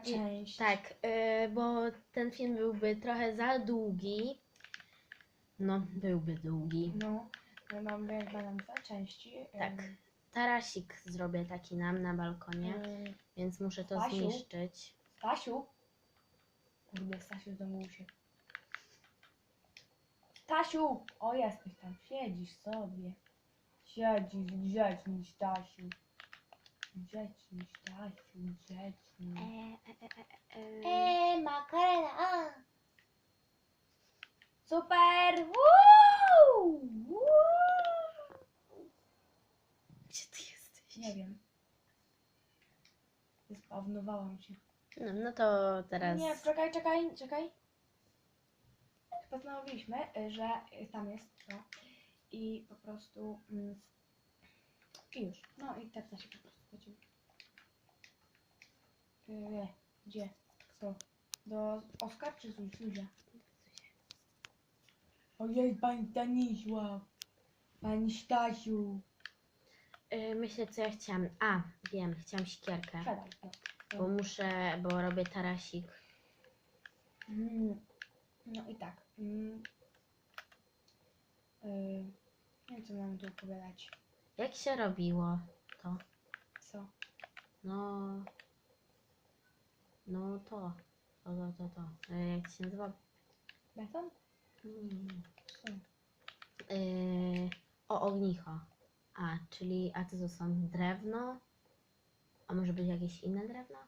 część. Tak, y, bo ten film byłby trochę za długi. No, byłby długi. No, my mamy jakby nam dwa części. Tak. Tarasik zrobię taki nam na balkonie, Mm, więc muszę to Stasiu? zniszczyć. Stasiu? Kurde, Stasiu znowu się. Stasiu! O, jesteś tam, siedzisz sobie. Siedzisz, grzeczny Stasiu. Grzeczny Stasiu, grzeczny. Eee, makarena. A. Super! Woo! Woo! Gdzie ty jesteś? Nie wiem. Spawnowałam się. No, no to teraz. Nie, czekaj, czekaj, czekaj. Postanowiliśmy, y, że tam jest to. I po prostu. Mm, I już. No i tak się po prostu chodzimy. Y, Gdzie? Kto? Do Oskar czy Zuzi- Zuzia? Ojej, pani Stanisław. Pani Stasiu. Y, myślę, co ja chciałam. A, wiem, chciałam sikierkę. Siadaj. No. Bo muszę, bo robię tarasik. Mm. No i tak. Mm. Y, nie wiem, co mam tu opowiadać. Jak się robiło to? No. No to. To, to, to, to. Y, Jak się nazywa? Beton? Mm. Co? Yy, o, ognicho. A, czyli, a co to są? Drewno? A może być jakieś inne drewno?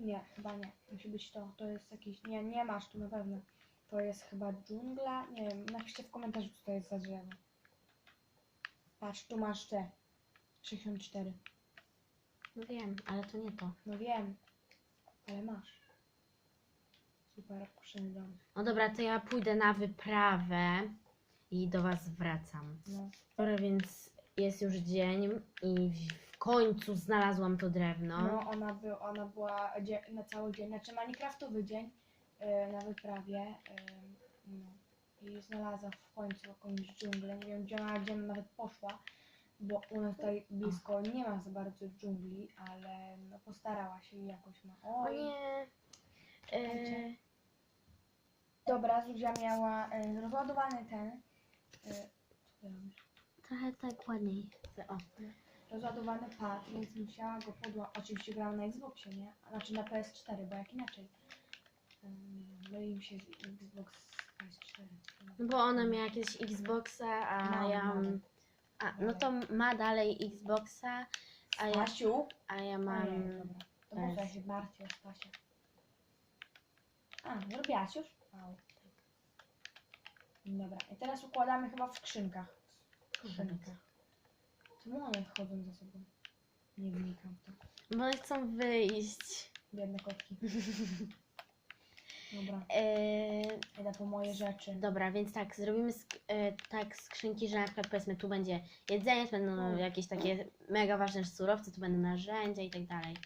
Nie, chyba nie. Musi być to. To jest jakiś. Nie, nie masz tu na pewno. To jest chyba dżungla. Nie wiem, napiszcie w komentarzu, co to jest za drzewo. Patrz, tu masz te. 64. No wiem, ale to nie to. No wiem, ale masz. Super, kuszyny dom. No dobra, to ja pójdę na wyprawę i do was wracam. No. Dobra, więc jest już dzień i w końcu znalazłam to drewno. No, ona, by, ona była dzie- na cały dzień, znaczy Minecraftowy dzień y, na wyprawie. y, no. I znalazła w końcu jakąś dżunglę. Nie wiem, gdzie ona, gdzie ona nawet poszła, bo u nas tutaj blisko nie ma za bardzo dżungli, ale no, postarała się i jakoś ma. O Oj, nie. Yy, dobra, Zuzia miała y, rozładowany ten. Y, co ty robisz? trochę tak ładniej. O. rozładowany pad, więc musiała go podła... Oczywiście grała na Xboxie, nie? A Znaczy na PS4, bo jak inaczej. Um, myli mi się z Xbox z PS4. No bo ona miała kiedyś Xboxa, a No, ja mam... A, no to ma dalej Xboxa, a ja, a ja mam... nie, dobra. To ja się martwię Stasia? A, zrobiłaś już? Au. Dobra, i teraz układamy chyba w skrzynkach. W skrzynkach. Czemu one chodzą za sobą? Nie wnikam w to. Bo one chcą wyjść. Biedne kotki. Dobra, Yy, idę po moje rzeczy. dobra, więc tak, zrobimy sk- yy, tak skrzynki, że na przykład powiedzmy tu będzie jedzenie, tu będą Mm. jakieś takie mega ważne surowce, tu będą narzędzia i tak dalej.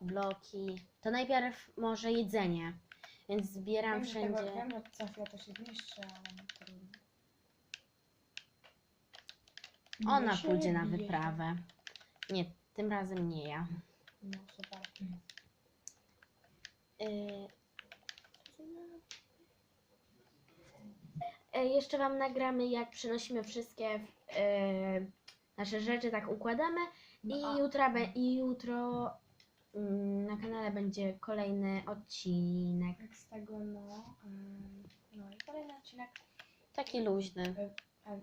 Bloki. To najpierw może jedzenie. Więc zbieram Wiem, że tego, wszędzie. wiem, że za chwilę to się zniszczy, ale trudno. Ona się pójdzie na bije. wyprawę. Nie, tym razem nie ja. No super. Yy, Jeszcze Wam nagramy, jak przenosimy wszystkie e, nasze rzeczy, tak układamy. I No, be- i jutro mm, na kanale będzie kolejny odcinek. Z tego, no. no i kolejny odcinek. Taki luźny E, e,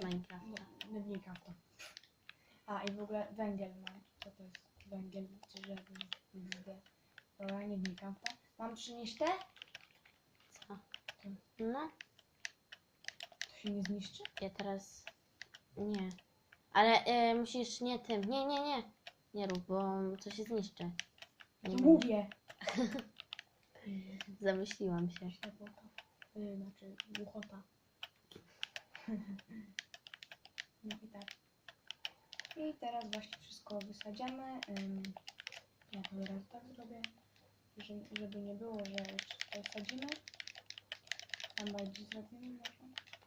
z Minecraft. nie, nie wnikam w to. A i w ogóle węgiel mam. Co to jest węgiel? Drzewny. Widzę. Dobra, nie wnikam w to. Mam przynieść te? Co? No, się nie zniszczy? ja teraz nie. Ale e, musisz nie tym. Nie, nie, nie. Nie rób, bo to się zniszczy. Nie mówię. Zamyśliłam się. Ślepota. Y, znaczy głuchota. No i tak. I teraz właśnie wszystko wysadziamy. Ym, ja to teraz tak zrobię, żeby, żeby nie było, że już wsadzimy. Tam bardziej zrobimy może.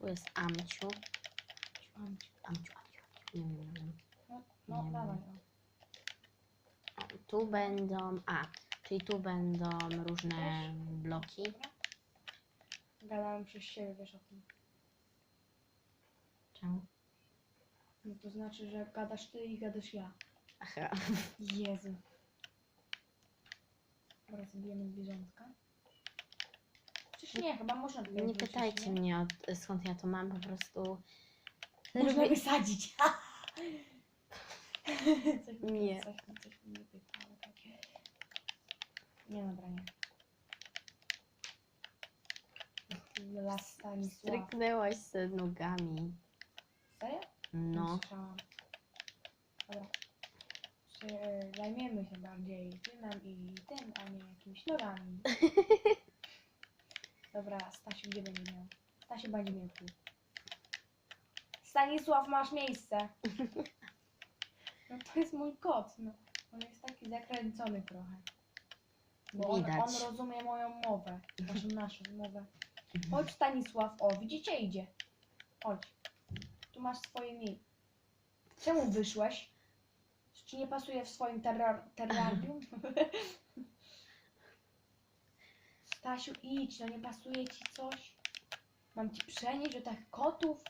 Tu jest Amciu. Amciu. Amciu, Amciu. Amciu. Nie, nie, nie. No, no Nie. dawaj. O. tu będą. A, czyli tu będą różne bloki. Gadałem przez siebie, wiesz o tym. Czemu? No to znaczy, że gadasz ty i gadasz ja. Aha. Jezu. Dobra, zabijemy zwierzątka. Przecież nie, chyba można Nie pytajcie nie? mnie od, skąd ja to mam, po prostu. Można Lubię- wysadzić. coś, mi- Nie. Coś, mi- coś mi nie pytało takie. Nie, dobra, nie. Stryknęłaś nogami. Serio? No. Słyszałam. Dobra. Się zajmiemy się bardziej filmem i tym, a nie jakimiś nogami. Dobra, Stasiu, gdzie będzie miał? Stasiu będzie miał tu. Stanisław, masz miejsce. No to jest mój kot, no. On jest taki zakręcony trochę. Bo on, Widać. on rozumie moją mowę, naszą naszą mowę. Chodź Stanisław, o widzicie idzie. Chodź. Tu masz swoje miejsce. Czemu wyszłeś? Czy nie pasuje w swoim terrar terrarium? Stasiu, idź, no nie pasuje ci coś? Mam ci przenieść do tych kotów?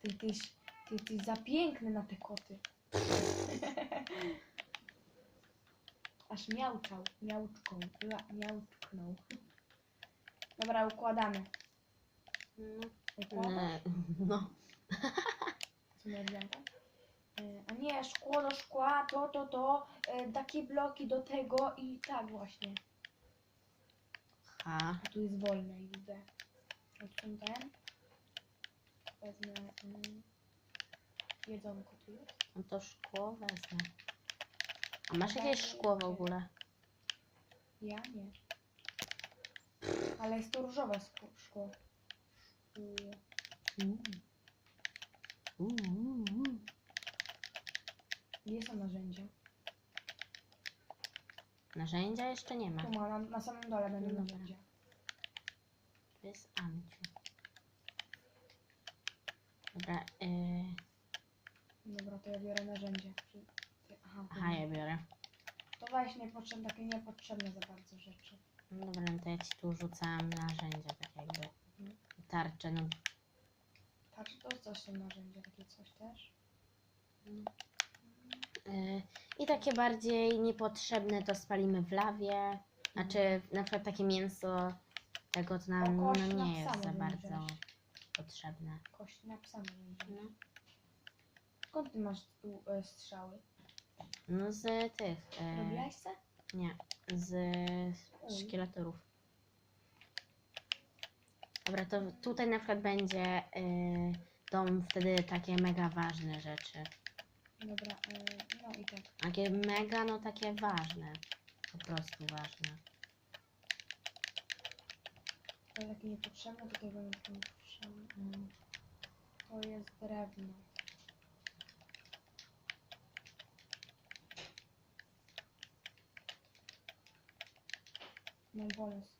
Ty, tyś, ty, ty za piękny na te koty. Aż miałczał, miałczką, miałczknął. Dobra, układamy. No. Układasz? No. Co miał wziąć? Y, A nie, szkło do szkła, to, to, to, y, takie bloki do tego i tak właśnie. Ha. A tu jest wolne i widzę. Ten. Wezmę y, jedzonko tu jest. No to szkło wezmę. A masz jakieś szkło w ogóle? Ja nie. Ale jest to różowe szkło. szkło. Szkło. Mm. Uuu. Gdzie są narzędzia? Narzędzia jeszcze nie ma. Tu ma, na, na samym dole będą Dobra. narzędzia. To jest Amciu. Dobra, yy, Dobra, to ja biorę narzędzie. Aha, tu aha, ja biorę. To weź niepotrzebne, takie niepotrzebne za bardzo rzeczy. No dobra, no to ja ci tu rzucam narzędzia, tak jakby. Mhm. Tarcze, no. Tak, to coś są narzędzia, takie coś też. Yy, I takie bardziej niepotrzebne to spalimy w lawie. Znaczy, na przykład takie mięso, tego to nam no, kość na nie jest za bardzo wziąć. potrzebne. Kość na psa wziąć. No, Skąd ty masz tu e, strzały? no z tych. Yy, Robiłaś se? nie, z szkieletorów. Dobra, to tutaj na przykład będzie yy, dom wtedy takie mega ważne rzeczy. Dobra, e, no i tak. Takie mega, no takie ważne. Po prostu ważne. To jest takie niepotrzebne, tutaj będą takie niepotrzebne. Mm. To jest drewno. Mam pomysł.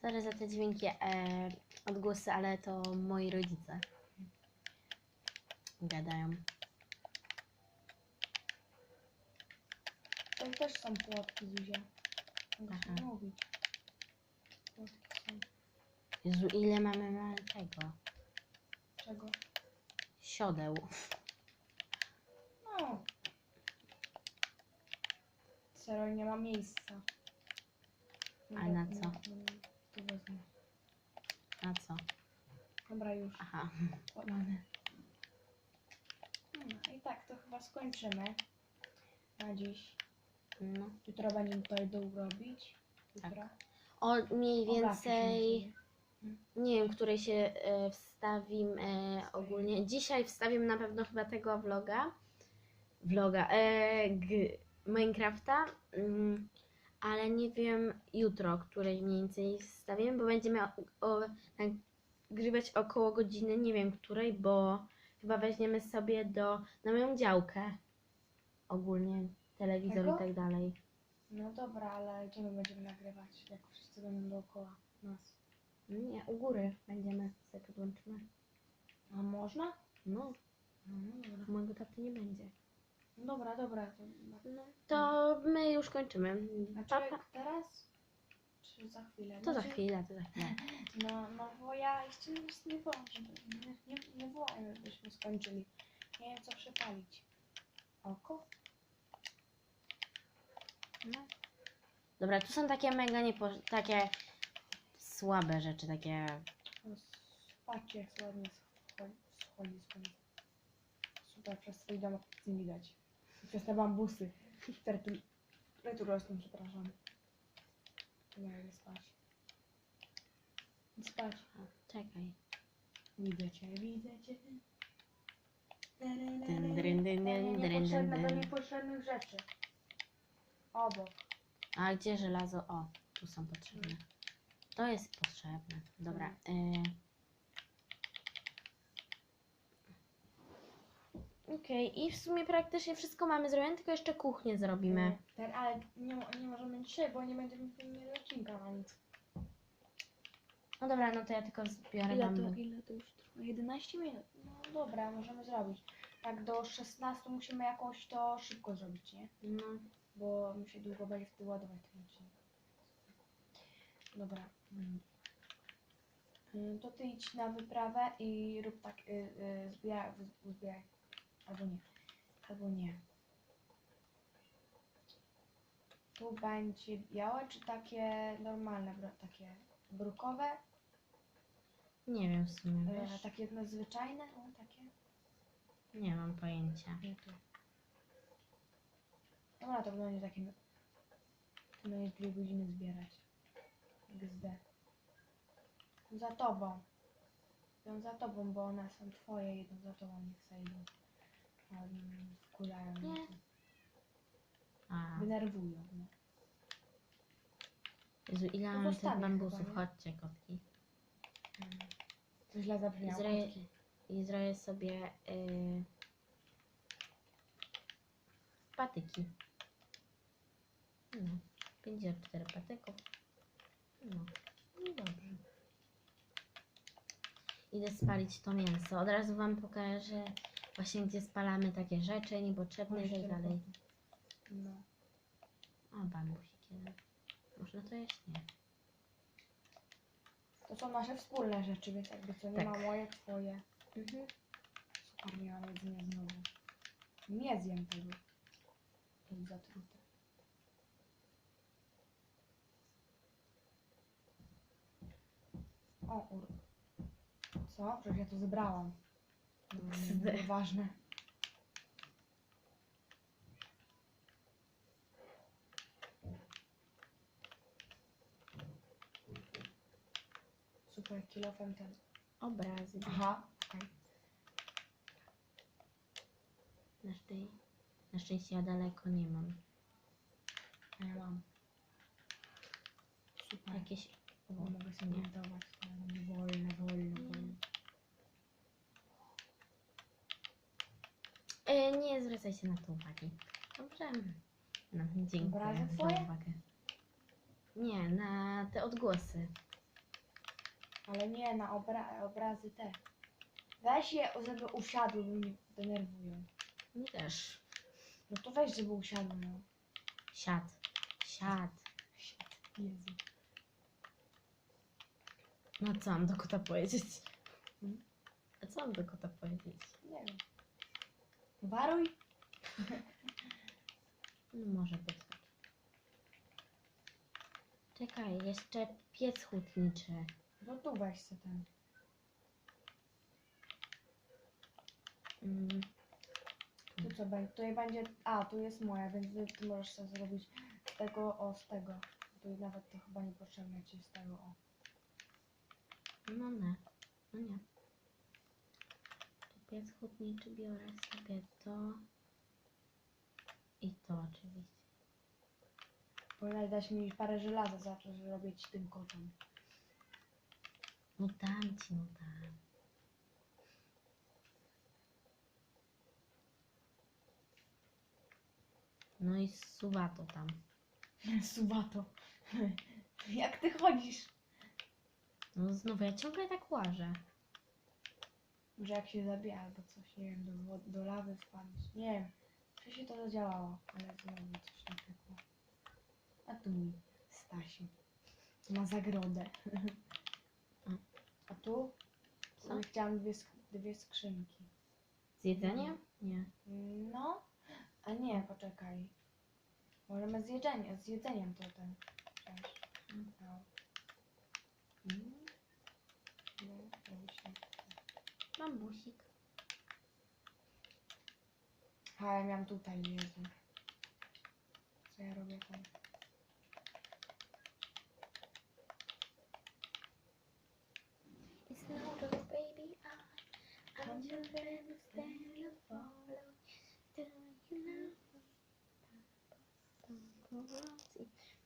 Sorry za te dźwięki, e, odgłosy, ale to moi rodzice gadają. To też są płotki, Zuzia. Mogę Aha. się mówić. Płotki są. Jezu, ile mamy ma tego? Czego? Siodeł. No. Serio, nie ma miejsca. A na co? no, Tu wezmę. A co? Dobra, już. Aha. Podane. No i tak to chyba skończymy na dziś. No. Jutro będziemy tutaj dół robić. Jutro. O mniej więcej, nie wiem, której się e, wstawim e, ogólnie. Dzisiaj wstawiam na pewno chyba tego vloga. Vloga. E, g, Minecrafta. Mm, ale nie wiem jutro, której mniej więcej wstawię, bo będziemy o, o, nagrywać około godziny, nie wiem której, bo chyba weźmiemy sobie do, na moją działkę ogólnie telewizor Tego? i tak dalej. No dobra, ale gdzie my będziemy nagrywać, jak wszyscy będą dookoła nas? Nie, u góry będziemy sobie podłączymy. A można? No, No dobra. mojego taty nie będzie. Dobra, dobra. To, No, to my już kończymy. a Papa. czy teraz? Czy za chwilę? To za Znaczy- chwilę, to za chwilę. No, no bo ja jeszcze nie, nie wołam, żeby, nie, nie, nie wołam, żebyśmy skończyli. Nie wiem co przepalić. Oko? No. Dobra, tu są takie mega niepo... takie słabe rzeczy, takie... No, Patrzcie jak ładnie schodzi, schodzi koniec. Super, przez swój domek nic nie widać. Przez te bambusy, które tu, które tu rosną, przepraszam. Nie idę spać. Idź spać. O, czekaj. Widzę cię, widzę cię. Dyn, dyn, dyn, dyn, Nie, dyn, Niepotrzebne do dyn. niepotrzebnych rzeczy. Obok. A gdzie żelazo? O, tu są potrzebne. To jest potrzebne. Dobra. Y... Okej, i w sumie praktycznie wszystko mamy zrobione, tylko jeszcze kuchnię zrobimy. Ten, ale nie, nie możemy dzisiaj, bo nie będziemy mieli odcinka na nic. No dobra, no to ja tylko zbiorę Ile bambu. to, ile to już trwa? 11 minut. No dobra, możemy zrobić. Tak do 16 musimy jakoś to szybko zrobić, nie? No. Bo mi się długo będzie wtedy ładować ten odcinek. Dobra. Y, To ty idź na wyprawę i rób tak, y, y, zbieraj, zbieraj. Albo nie. Albo nie. Tu będzie białe, czy takie normalne, bro- takie brukowe? Nie wiem w sumie, E, wiesz? takie no, zwyczajne? O, takie? Nie mam pojęcia. Nie tu. Dobra, to będzie takie... To będzie dwie godziny zbierać. XD. Za tobą. Ją za tobą, bo one są twoje, jedną za tobą, niech zejdą. A mm, wkurają mnie. Nie. A, Denerwują. No. Jezu, ile mam tych bambusów? chyba, nie? Chodźcie, kotki. Mm. To źle zabrzmiało. Kotki. I zrobię sobie y, patyki. No, 54 patyków. No, i dobrze. Idę spalić to mięso. Od razu Wam pokażę właśnie gdzie spalamy takie rzeczy niepotrzebne i tak dalej. No. O, bambusik jeden. Można to jeść? Nie. To są nasze wspólne rzeczy, więc jakby co nie Tak. ma moje, twoje. Mhm. Super, nie mam jedzenia znowu. Nie zjem tego. To jest zatrute. O, ur... Co? Przecież ja to zebrałam. Nie, Nieważne. Super, kilofem ten. Obrazy. Aha, okej. Na, szczę- na szczęście ja daleko nie mam. A Ja mam. Super. Jakieś O, mogę sobie Nie. montować. ale Wolno, wolno, wolno. E, nie zwracajcie na to uwagi. Dobrze. No, dziękuję Obrazy za twoje? uwagę. Nie, na te odgłosy. Ale nie na obra obrazy te. Weź je, żeby usiadły, bo mnie denerwują. Mi też. No to weź, żeby usiadły, no. Siad. Siad. Jezu. No co mam do kota powiedzieć? Hmm? A co mam do kota powiedzieć? Nie wiem. Waruj. No może być tak. Czekaj, jeszcze piec hutniczy. No tu weź se ten. Mm, Tu co będzie? Tutaj będzie... A, tu jest moja, więc ty, możesz sobie zrobić z tego, o, z tego. Tu nawet to chyba niepotrzebne ci z tego, o. no nie. No nie. Piec hutniczy biorę sobie to. I to oczywiście. Powinnaś dać mi parę żelaza za to, że robię ci tym kotom. No dam ci, no dam. No i suwa to tam. Suwato. Jak ty chodzisz? No znowu, ja ciągle tak łażę. Może jak się zabije albo coś, nie wiem, do, do lawy wpadć. Nie wiem. Wcześniej to zadziałało, ale znowu coś nie pykło. A tu mój Stasiu. Ma zagrodę. A tu? Co? Chciałam dwie, sk- dwie skrzynki. Z jedzeniem? Nie. No, a nie, poczekaj. Możemy z jedzeniem, z jedzeniem to ten. Cześć. No. Mm. No, robi się. Mam busik. A ja miałam tutaj, Jezu. Co ja robię tam? It's not a baby I I'm your friend who stand and follow Do you know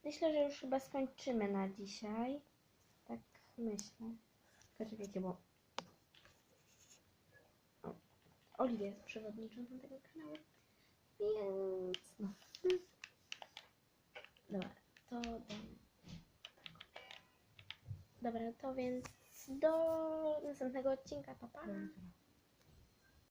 Myślę, że już chyba skończymy na dzisiaj. Tak myślę. Poczekajcie, bo... O, Oliwia jest przewodniczącą tego kanału. Więc no. Dobra, to damy. Dobra, to więc do następnego odcinka. Pa, pa.